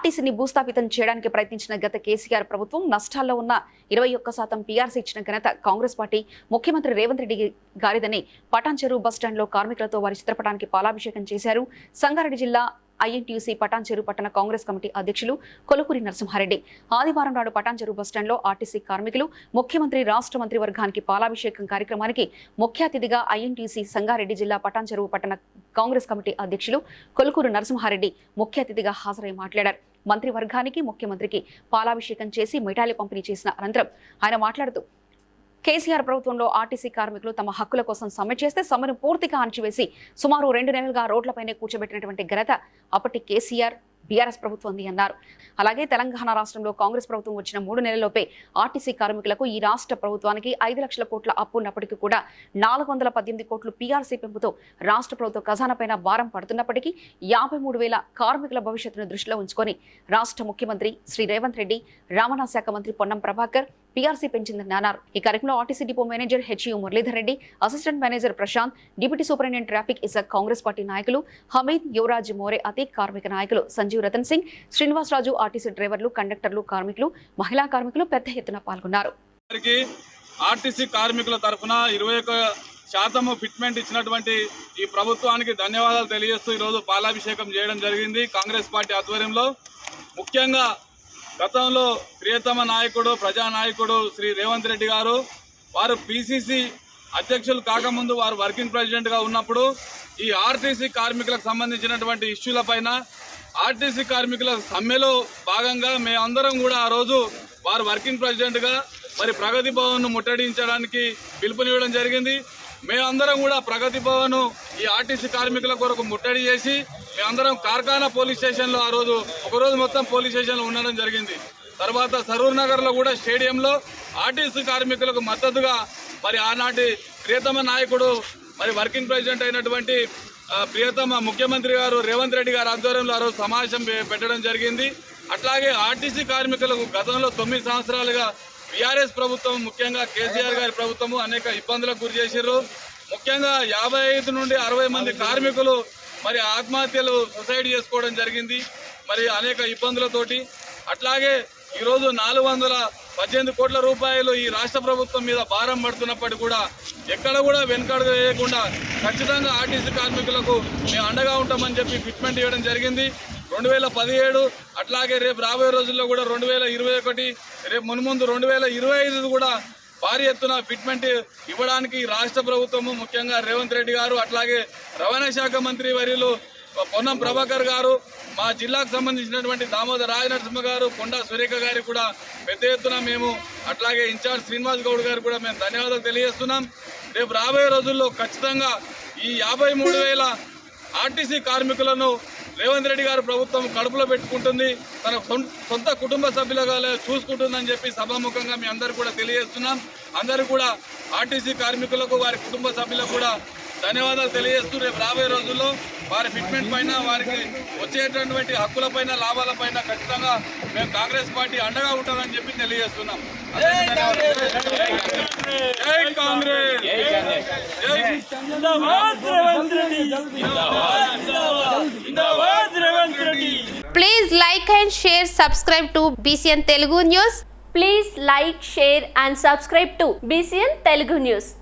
ఆర్టీసీని భూస్థాపితం చేయడానికి ప్రయత్నించిన గత కేసీఆర్ ప్రభుత్వం నష్టాల్లో ఉన్న ఇరవై ఒక్క శాతం పీఆర్సీ ఇచ్చిన ఘనత కాంగ్రెస్ పార్టీ ముఖ్యమంత్రి రేవంత్ రెడ్డి గారిదని. పటాన్ చెరువు బస్టాండ్లో కార్మికులతో వారి చిత్రపటానికి పాలాభిషేకం చేశారు. సంగారెడ్డి జిల్లా ఐఎన్టీయూసీ పటాన్చెరు పట్టణ కాంగ్రెస్ కమిటీ అధ్యక్షులు కొలుకూరి నరసింహారెడ్డి. ఆదివారం నాడు పటాన్చెరు బస్టాండ్లో ఆర్టీసీ కార్మికులు ముఖ్యమంత్రి రాష్ట్ర మంత్రి వర్గానికి పాలాభిషేకం కార్యక్రమానికి ముఖ్య అతిథిగా ఐఎన్టీయూసీ సంగారెడ్డి జిల్లా పటాన్ చెరువు పట్టణ కాంగ్రెస్ కమిటీ అధ్యక్షులు కొలుకూరు నరసింహారెడ్డి ముఖ్య అతిథిగా హాజరై మాట్లాడారు. మంత్రివర్గానికి ముఖ్యమంత్రికి పాలాభిషేకం చేసి మిఠాయిలు పంపిణీ చేసిన అనంతరం ఆయన మాట్లాడుతూ కేసీఆర్ ప్రభుత్వంలో ఆర్టీసీ కార్మికులు తమ హక్కుల కోసం సమ్మె చేస్తే సమ్మెను పూర్తిగా అణచివేసి సుమారు రెండు నెలలుగా రోడ్లపైనే కూర్చోబెట్టినటువంటి ఘనత అప్పటి కేసీఆర్ బీఆర్ఎస్ ప్రభుత్వం ఉంది అన్నారు. అలాగే తెలంగాణ రాష్ట్రంలో కాంగ్రెస్ ప్రభుత్వం వచ్చిన మూడు నెలల్లోపే ఆర్టీసీ కార్మికులకు ఈ రాష్ట్ర ప్రభుత్వానికి ఐదు లక్షల కోట్ల అప్పు ఉన్నప్పటికీ కూడా నాలుగు వందల పద్దెనిమిది కోట్లు పీఆర్సీ పెంపుతో రాష్ట్ర ప్రభుత్వ ఖజానాపైన భారం పడుతున్నప్పటికీ యాభై మూడు వేల కార్మికుల భవిష్యత్తును దృష్టిలో ఉంచుకొని రాష్ట్ర ముఖ్యమంత్రి శ్రీ రేవంత్ రెడ్డి రవాణా శాఖ మంత్రి పొన్నం ప్రభాకర్ పీఆర్సీ పెంచిందని అన్నారు ఈ కార్యక్రమంలో RTC depot manager హెచ్యు Muralidhar Reddy assistant manager Prashanth deputy superintendent traffic Isaac Congress party నాయకులు హమీద్ యువరాజ్ మోరే అతీక్ కార్మిక నాయకులు సంజీవ్ రతన్ సింగ్ శ్రీనివాసరాజు ఆర్టీసీ డ్రైవర్లు కండక్టర్లు కార్మికులు మహిళా కార్మికులు పెద్ద ఎత్తున పాల్గొన్నారు. గారికి ఆర్టీసీ కార్మికుల తరఫున ఇరవై ఒక శాతం ఫిట్మెంట్ ఇచ్చినటువంటి ఈ ప్రభుత్వానికి ధన్యవాదాలు తెలియజేస్తూ ఈరోజు పాలాభిషేకం చేయడం జరిగింది కాంగ్రెస్ పార్టీ ఆధ్వర్యంలో. ముఖ్యంగా గతంలో ప్రియతమ నాయకుడు ప్రజానాయకుడు శ్రీ రేవంత్ రెడ్డి గారు వారు పిసిసి అధ్యక్షులు కాకముందు వారు వర్కింగ్ ప్రెసిడెంట్గా ఉన్నప్పుడు ఈ ఆర్టీసీ కార్మికులకు సంబంధించినటువంటి ఇష్యూలపైన ఆర్టీసీ కార్మికుల సమ్మెలో భాగంగా మేమందరం కూడా ఆ రోజు వారు వర్కింగ్ ప్రెసిడెంట్గా మరి ప్రగతి భవన్ను ముట్టడించడానికి పిలుపునివ్వడం జరిగింది. మేమందరం కూడా ప్రగతి భవన్ ఈ ఆర్టీసీ కార్మికుల కొరకు ముట్టడి చేసి మేమందరం కార్ఖానా పోలీస్ స్టేషన్లో ఆ రోజు ఒకరోజు మొత్తం పోలీస్ స్టేషన్లో ఉండడం జరిగింది. తర్వాత సరూర్ నగర్లో కూడా స్టేడియంలో ఆర్టీసీ కార్మికులకు మద్దతుగా మరి ఆనాటి ప్రియతమ నాయకుడు మరి వర్కింగ్ ప్రెసిడెంట్ అయినటువంటి ప్రియతమ ముఖ్యమంత్రి గారు రేవంత్ రెడ్డి గారు ఆధ్వర్యంలో ఆ రోజు సమావేశం పెట్టడం జరిగింది. అట్లాగే ఆర్టీసీ కార్మికులకు గతంలో తొమ్మిది సంవత్సరాలుగా బీఆర్ఎస్ ప్రభుత్వం ముఖ్యంగా కేసీఆర్ గారి ప్రభుత్వము అనేక ఇబ్బందులకు గురి చేశారు ముఖ్యంగా యాభై ఐదు నుండి అరవై మంది కార్మికులు మరి ఆత్మహత్యలు సొసైడ్ చేసుకోవడం జరిగింది. మరి అనేక ఇబ్బందులతోటి అట్లాగే ఈరోజు నాలుగు వందల పద్దెనిమిది కోట్ల రూపాయలు ఈ రాష్ట్ర ప్రభుత్వం మీద భారం పడుతున్నప్పటికీ కూడా ఎక్కడ కూడా వెనుకడ వేయకుండా ఖచ్చితంగా ఆర్టీసీ కార్మికులకు మేము అండగా ఉంటామని చెప్పి ఫిట్మెంట్ ఇవ్వడం జరిగింది. రెండు వేల పదిహేడు అట్లాగే రేపు రాబోయే రోజుల్లో కూడా రెండు వేల ఇరవై ఒకటి రేపు మున్ముందు రెండు వేల ఇరవై ఐదు కూడా భారీ ఎత్తున ఫిట్మెంట్ ఇవ్వడానికి రాష్ట్ర ప్రభుత్వము ముఖ్యంగా రేవంత్ రెడ్డి గారు అట్లాగే రవాణా శాఖ మంత్రి వర్యులు పొన్నం ప్రభాకర్ గారు మా జిల్లాకు సంబంధించినటువంటి దామోదర్ రాజనరసింహ గారు కొండా సురేఖ గారికి కూడా పెద్ద ఎత్తున మేము అట్లాగే ఇన్ఛార్జ్ శ్రీనివాస్ గౌడ్ గారు కూడా మేము ధన్యవాదాలు తెలియజేస్తున్నాం. రేపు రాబోయే రోజుల్లో ఖచ్చితంగా ఈ యాభై మూడు వేల ఆర్టీసీ కార్మికులను రేవంత్ రెడ్డి గారు ప్రభుత్వం కడుపులో పెట్టుకుంటుంది తన సొం- సొంత కుటుంబ సభ్యులుగా చూసుకుంటుందని చెప్పి సభాముఖంగా మీ అందరు కూడా తెలియజేస్తున్నాం. అందరూ కూడా ఆర్టీసీ కార్మికులకు వారి కుటుంబ సభ్యులకు కూడా ధన్యవాదాలు తెలియజేస్తూ రేపు రాబోయే రోజుల్లో వారి ఫిట్మెంట్ పైన వారికి వచ్చేటటువంటి హక్కులపైన లాభాలపైన ఖచ్చితంగా మేము కాంగ్రెస్ పార్టీ అండగా ఉంటుందని చెప్పి తెలియజేస్తున్నాం. Congress! Please like and share subscribe to BCN Telugu news please like share and subscribe to BCN Telugu news